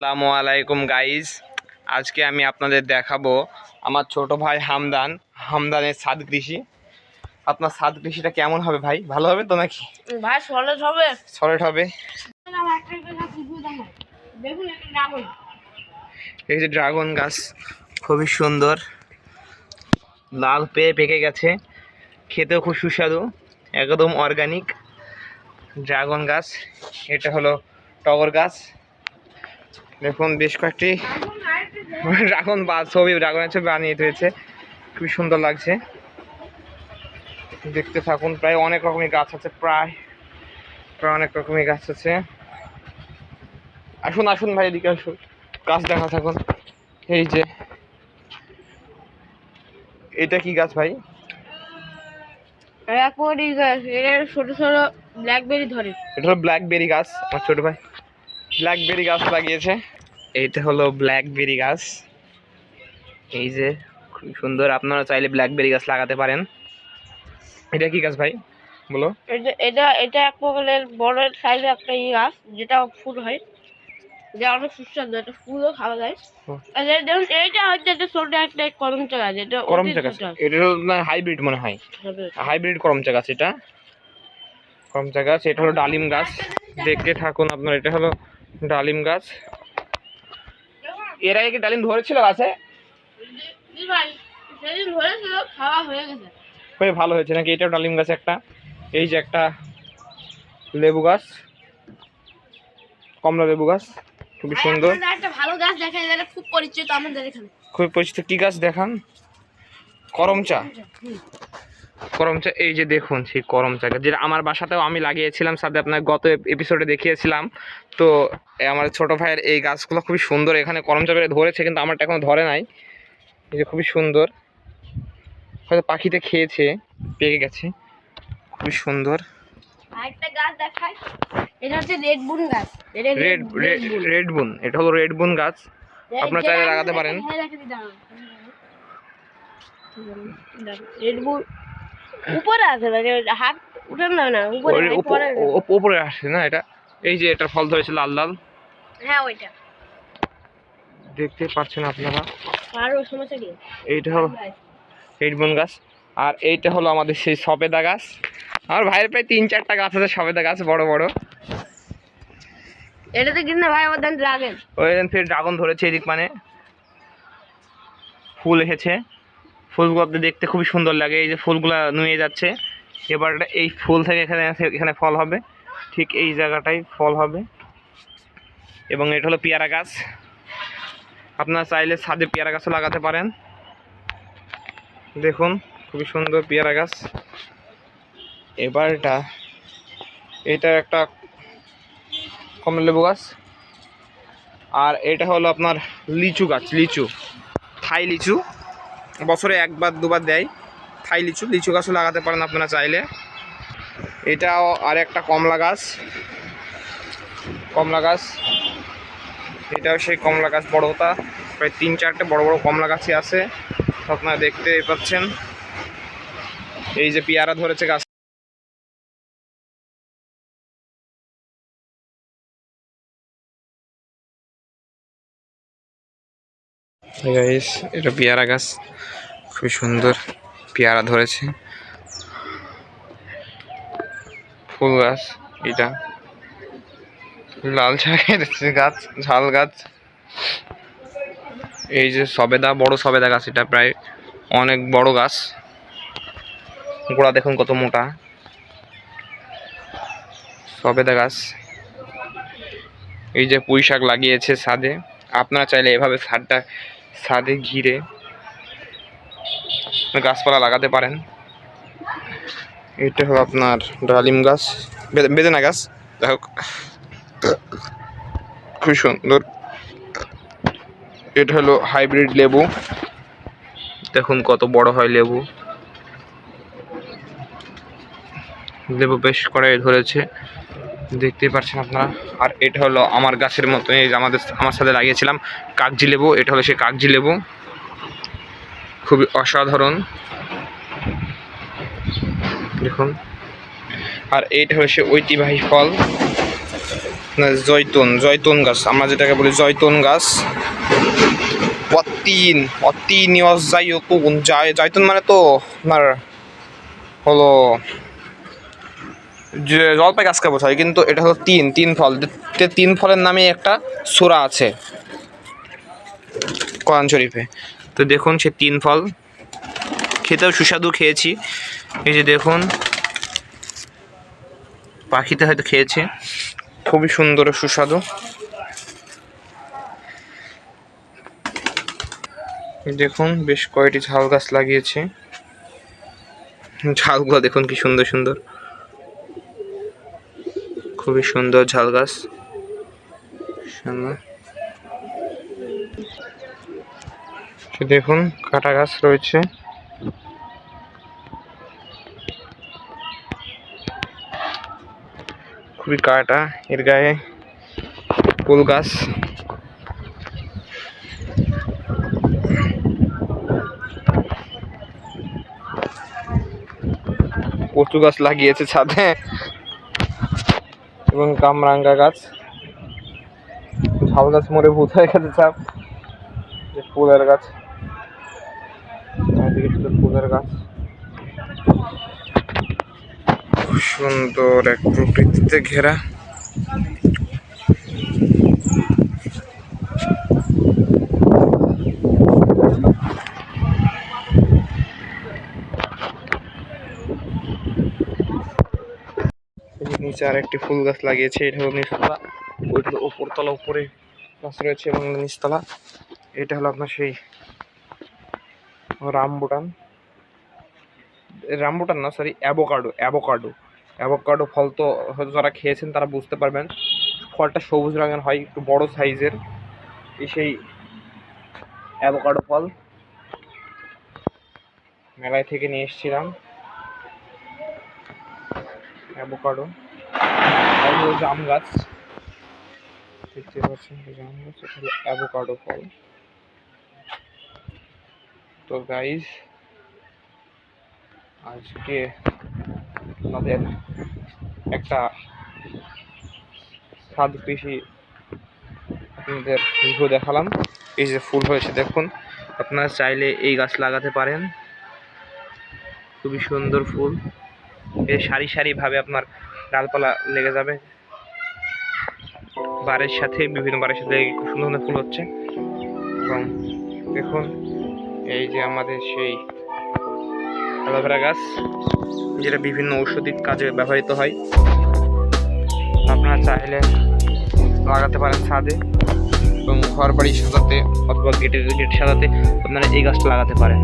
আসসালামু আলাইকুম গাইজ আজকে আমি আপনাদের দেখাবো আমার ছোট ভাই হামদান হামদানের সাদ কৃষি। আপনার সাদ কৃষিটা কেমন হবে ভাই? ভালো হবে তো নাকি? ভাই সলেজ হবে। সলিড হবে? এই যে ড্রাগন গাছ খুবই সুন্দর। লাল পেয়ে পেকে গেছে। খেতেও খুব সুস্বাদু একদম অর্গানিক ড্রাগন গাছ এটা হলো টগর গাছ। দেখুন বেশ কয়েকটি ড্রাগন বা ছবি ড্রাগনের ছবি বানিয়ে রয়েছে খুবই সুন্দর লাগছে। দেখতে থাকুন প্রায় অনেক রকমের গাছ আছে প্রায় প্রায় অনেক রকমের গাছ আছে। আসুন আসুন ভাই এদিকে আসুন। গাছ দেখা থাকুন। এই যে এটা কি গাছ ভাই? একবারই গাছ এর ছোট ছোট ব্ল্যাকবেরি ধরে। এটা হলো ব্ল্যাকবেরি গাছ আমার ছোট ভাই। ব্ল্যাকবেরি গাছ লাগিয়েছে। এইটা হলো ব্ল্যাকবেরি গাছ। এই যে খুব সুন্দর। আপনারা চাইলে ব্ল্যাকবেরি গাছ লাগাতে পারেন। এটা কি গাছ ভাই? বলো। এটা এটা এক প্রকারের বড় সাইজের একটা ই গাছ যেটা ফুল হয়। যা অনেক সুস্বাদু এটা ফুলও খাওয়া যায়। দেখুন এইটা হচ্ছে একটা ছোট একটা করমচা গাছ এটা করমচা গাছ। এটা না হাইব্রিড মনে হয়। হাইব্রিড করমচা গাছ এটা। করমচা গাছ এটা হলো ডালিম গাছ। দেখতে থাকুন আপনার এটা হলো ডালিম গাছ। এর আগে কি ডালিম ধরেছিল গাছে? হয়ে খুবই ভালো হয়েছে নাকি? এটাও ডালিম গাছ একটা। এই যে একটা লেবু গাছ। কমলা লেবু গাছ। খুবই সুন্দর। একটা ভালো গাছ দেখা যেটা খুব পরিচিত আমাদের এখানে। খুবই পরিচিত। কি গাছ দেখান? করমচা। করমচা এই যে দেখুন সেই করমচা গাছ যেটা আমার বাসাতেও আমি লাগিয়েছিলাম সাথে আপনার গত এপিসোডে দেখিয়েছিলাম তো আমার ছোট ভাইয়ের এই গাছগুলো খুবই সুন্দর এখানে করমচা বেড়ে ধরেছে কিন্তু আমারটা এখনও ধরে নাই এই যে খুবই সুন্দর হয়তো পাখিতে খেয়েছে পেকে গেছে খুবই সুন্দর আরেকটা গাছ দেখায় এটা হচ্ছে রেড বুন গাছ রেড রেড রেড বুন এটা হলো রেড বুন গাছ আপনারা চাইলে লাগাতে পারেন। রেড বুন উপরে আছে মানে হাত উঠে না না উপরে উপরে আসে না এটা? এই যে এটা ফল ধরেছে লাল লাল। হ্যাঁ ওইটা। দেখতে পাচ্ছেন আপনারা? আর ওই সমস্যা কি? এইটা হলো রেড বুন গাছ আর এইটা হলো আমাদের সেই সবেদা গাছ। আমার ভাইয়ের প্রায় তিন চারটা গাছ আছে সবেদা গাছ বড় বড়। এটাতে কিন্তু ভাই আমার ড্রাগন ওই ফের ড্রাগন ধরেছে এদিক মানে। ফুল এসেছে। ফুলগুলো দেখতে খুবই সুন্দর লাগে। এই যে ফুলগুলা নুয়ে যাচ্ছে। এবার এই ফুল থেকে এখানে এখানে ফল হবে। ঠিক এই জায়গাটাই ফল হবে। এবং এটা হলো পেয়ারা গাছ। আপনারা চাইলে ছাদে পেয়ারা গাছও লাগাতে পারেন। দেখুন, খুবই সুন্দর পেয়ারা গাছ। এবার এটা এটা একটা কমলালেবু গাছ। আর এটা হলো আপনার লিচু গাছ, লিচু, থাই লিচু। বছরে একবার, দুবার দেয়। থাই লিচু লিচু গাছও লাগাতে পারেন আপনারা চাইলে। এটাও আর একটা কমলা গাছ। কমলা গাছ। এটাও সেই কমলা গাছ বড়তা প্রায় তিন চারটে বড় বড় কমলা গাছই আছে। আপনারা দেখতে পাচ্ছেন। এই যে পেয়ারা ধরেছে গাছ গাইস এটা পেয়ারা গাছ। খুবই সুন্দর পেয়ারা ধরেছে। ফুল গাছ এটা। লাল শাকের গাছ, ঝাল গাছ। এই যে সবেদা, বড় সবেদা গাছ এটা প্রায় অনেক বড় গাছ। গোড়া দেখুন কত মোটা। সবেদা গাছ। এই যে পুঁই শাক লাগিয়েছে ছাদে। আপনারা চাইলে এভাবে ছাদটা ছাদে ঘিরে গাছপালা লাগাতে পারেন। এটা হলো আপনার ডালিম গাছ। বেদেনা গাছ। যাই হোক। খুব সুন্দর। এটা হলো হাইব্রিড লেবু। দেখুন কত বড় হয় লেবু। লেবু বেশ করে ধরেছে। দেখতেই পাচ্ছেন আপনারা। আর এটা হলো আমার গাছের মতো এই আমাদের আমার সাথে লাগিয়েছিলাম কাগজি লেবু এটা হলো সেই কাগজি লেবু। খুবই অসাধারণ। দেখুন। আর এইটা হলো সে ঐতিহ্যবাহী ফল। না, জৈতুন জৈতুন গাছ আমরা যেটাকে বলি জৈতুন গাছ। অতিন অতিন জৈতুন জায় জৈতুন মানে তো আপনার হলো জলপাই গাছকে বোঝায় কিন্তু এটা হলো তিন তিন ফল। তিন ফলের নামে একটা সোরা আছে। কোরআন শরীফে। তো দেখুন, সে তিন ফল। খেতেও সুস্বাদু খেয়েছি। এই যে দেখুন পাখিতে হয়তো খেয়েছে। খুবই সুন্দর সুস্বাদু। দেখুন, বেশ কয়টি ঝাল গাছ লাগিয়েছে। ঝালগুলো দেখুন কি সুন্দর সুন্দর। খুবই সুন্দর ঝাল গাছ। দেখুন, কাটা গাছ রয়েছে। খুবই কাটা এর গায়ে ফুল গাছ। কচু গাছ লাগিয়েছে ছাদে। এবং কামরাঙ্গা গাছ। ঝাউ গাছ মরে ভূত হয়ে গেছে যে ফুলের গাছ। ফুলের গাছ। সুন্দর এক প্রকৃতিতে ঘেরা। নিচে আর একটি ফুল গাছ লাগিয়েছে, এটা হলো নিচতলা ওইটা হলো উপরতলা উপরে গাছ রয়েছে এবং নিচতলা এটা হলো আপনার সেই রামবুটান। রামবুটান না সরি অ্যাভোকাডো অ্যাভোকাডো। অ্যাভোকাডো ফল তো হয়তো যারা খেয়েছেন তারা বুঝতে পারবেন। ফলটা সবুজ রঙের হয়, একটু বড় সাইজের। সেই অ্যাভোকাডো ফল। মেলায় থেকে নিয়ে এসেছিলাম। অ্যাভোকাডো। জাম গাছ। দেখতে পাচ্ছেন জাম গাছ হলো অ্যাভোকাডো ফল। তো গাইজ আজকে আমাদের একটা ছাদ কৃষি আপনাদের রিভিউ দেখালাম। এই যে ফুল হয়েছে, দেখুন। আপনারা চাইলে এই গাছ লাগাতে পারেন। খুবই সুন্দর ফুল। এই সারি সারি ভাবে আপনার ডালপালা লেগে যাবে। বারের সাথে, বিভিন্ন বারের সাথে সুন্দর সুন্দর ফুল হচ্ছে। এবং দেখুন, এই যে আমাদের সেই অ্যালোভেরা গাছ, যেটা বিভিন্ন ঔষধিক কাজে ব্যবহৃত হয়। আপনারা চাইলে লাগাতে পারেন ছাদে এবং ঘর বাড়ি সাজাতে অথবা গেটের গেট সাজাতে আপনারা এই গাছটা লাগাতে পারেন।